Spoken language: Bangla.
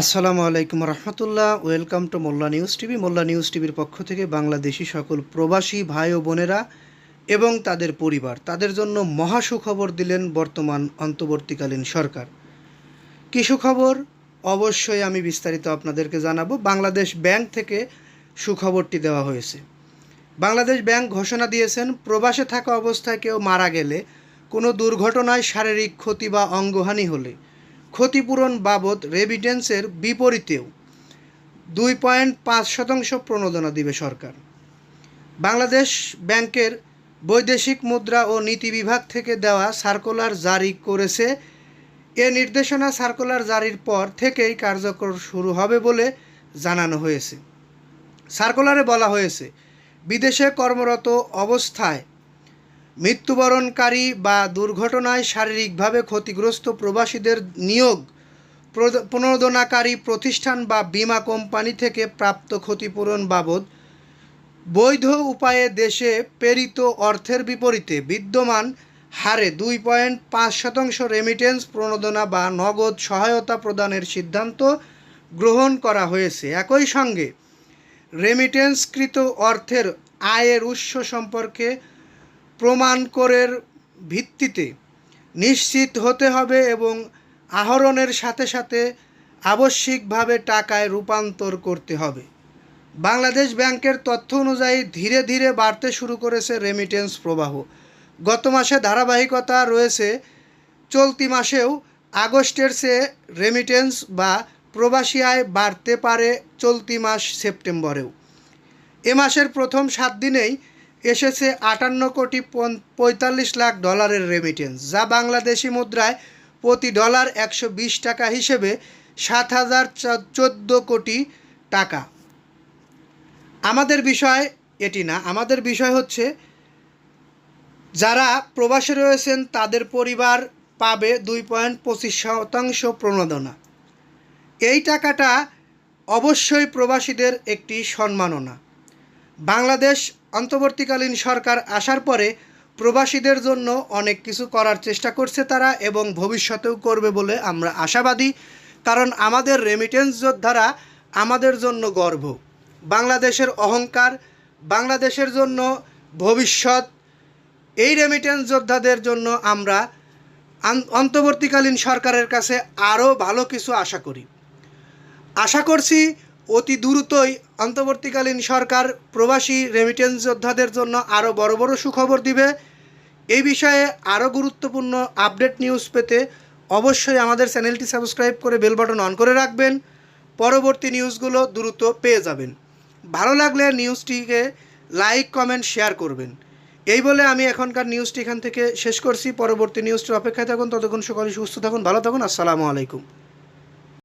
আসসালামু আলাইকুম রহমতুল্লাহ, welcome to Molla news TV. Molla news টিভির পক্ষ থেকে বাংলাদেশি সকল প্রবাসী ভাই ও বোনেরা এবং তাদের পরিবার, তাদের জন্য মহা সুখবর দিলেন বর্তমান অন্তর্বর্তীকালীন সরকার। কী সুখবর? অবশ্যই আমি বিস্তারিত আপনাদেরকে জানাব। বাংলাদেশ ব্যাংক থেকে সুখবরটি দেওয়া হয়েছে। বাংলাদেশ ব্যাংক ঘোষণা দিয়েছেন, প্রবাসে থাকা অবস্থায় কেউ মারা গেলে কোনো দুর্ঘটনায় শারীরিক ক্ষতি বা অঙ্গহানি হলে ক্ষতিপূরণ বাবদ রেমিটেন্সের বিপরীতেও দুই পয়েন্ট পাঁচ শতাংশ প্রণোদনা দিবে সরকার। বাংলাদেশ ব্যাংকের বৈদেশিক মুদ্রা ও নীতি বিভাগ থেকে দেওয়া সার্কুলার জারি করেছে। এ নির্দেশনা সার্কুলার জারির পর থেকেই কার্যকর শুরু হবে বলে জানানো হয়েছে। সার্কুলারে বলা হয়েছে, বিদেশে কর্মরত অবস্থায় মৃত্যুবরণকারী বা দুর্ঘটনায় শারীরিকভাবে ক্ষতিগ্রস্ত প্রবাসীদের নিয়োগ প্রণোদনাকারী প্রতিষ্ঠান বা বীমা কোম্পানি থেকে প্রাপ্ত ক্ষতিপূরণ বাবদ বৈধ উপায়ে দেশে প্রেরিত অর্থের বিপরীতে বিদ্যমান হারে দুই পয়েন্ট পাঁচ শতাংশ রেমিটেন্স প্রণোদনা বা নগদ সহায়তা প্রদানের সিদ্ধান্ত গ্রহণ করা হয়েছে। একই সঙ্গে রেমিটেন্সকৃত অর্থের আয়ের উৎস সম্পর্কে প্রমাণ করের ভিত্তিতে নিশ্চিত হতে হবে এবং আহরণের সাথে সাথে আবশ্যিকভাবে টাকায় রূপান্তর করতে হবে। বাংলাদেশ ব্যাংকের তথ্য অনুযায়ী ধীরে ধীরে বাড়তে শুরু করেছে রেমিটেন্স প্রবাহ। গত মাসে ধারাবাহিকতা রয়েছে, চলতি মাসেও আগস্টের চেয়ে রেমিটেন্স বা প্রবাসী আয় বাড়তে পারে চলতি মাস সেপ্টেম্বরেও। এ মাসের প্রথম সাত দিনেই এসেছে আটান্ন কোটি পঁয়তাল্লিশ লাখ ডলারের রেমিটেন্স যা বাংলাদেশি মুদ্রায় প্রতি ডলার একশো বিশ টাকা হিসেবে সাত হাজার চোদ্দ কোটি টাকা। আমাদের বিষয় এটি না, আমাদের বিষয় হচ্ছে যারা প্রবাসে রয়েছেন তাদের পরিবার পাবে দুই পয়েন্ট পঁচিশ শতাংশ প্রণোদনা। এই টাকাটা অবশ্যই প্রবাসীদের একটি সম্মাননা। বাংলাদেশ অন্তর্বর্তীকালীন সরকার আসার পরে প্রবাসীদের জন্য অনেক কিছু করার চেষ্টা করছে তারা এবং ভবিষ্যতেও করবে বলে আমরা আশাবাদী, কারণ আমাদের রেমিটেন্স যোদ্ধারা আমাদের জন্য গর্ব। বাংলাদেশের অহংকার, বাংলাদেশের জন্য ভবিষ্যৎ, এই রেমিটেন্স যোদ্ধাদের জন্য আমরা অন্তর্বর্তীকালীন সরকারের কাছে আরও ভালো কিছু আশা করি। আশা করছি অতি দ্রুতই অন্তর্বর্তীকালীন সরকার প্রবাসী রেমিটেন্স যোদ্ধাদের জন্য আরও বড় বড় সুখবর দিবে। এই বিষয়ে আরও গুরুত্বপূর্ণ আপডেট নিউজ পেতে অবশ্যই আমাদের চ্যানেলটি সাবস্ক্রাইব করে বেল বাটন অন করে রাখবেন। পরবর্তী নিউজগুলো দ্রুত পেয়ে যাবেন। ভালো লাগলে নিউজটিকে লাইক কমেন্ট শেয়ার করবেন। এই বলে আমি এখনকার নিউজটি এখান থেকে শেষ করছি। পরবর্তী নিউজটির অপেক্ষায় থাকুন। ততক্ষণ সকলে সুস্থ থাকুন, ভালো থাকুন। আসসালামু আলাইকুম।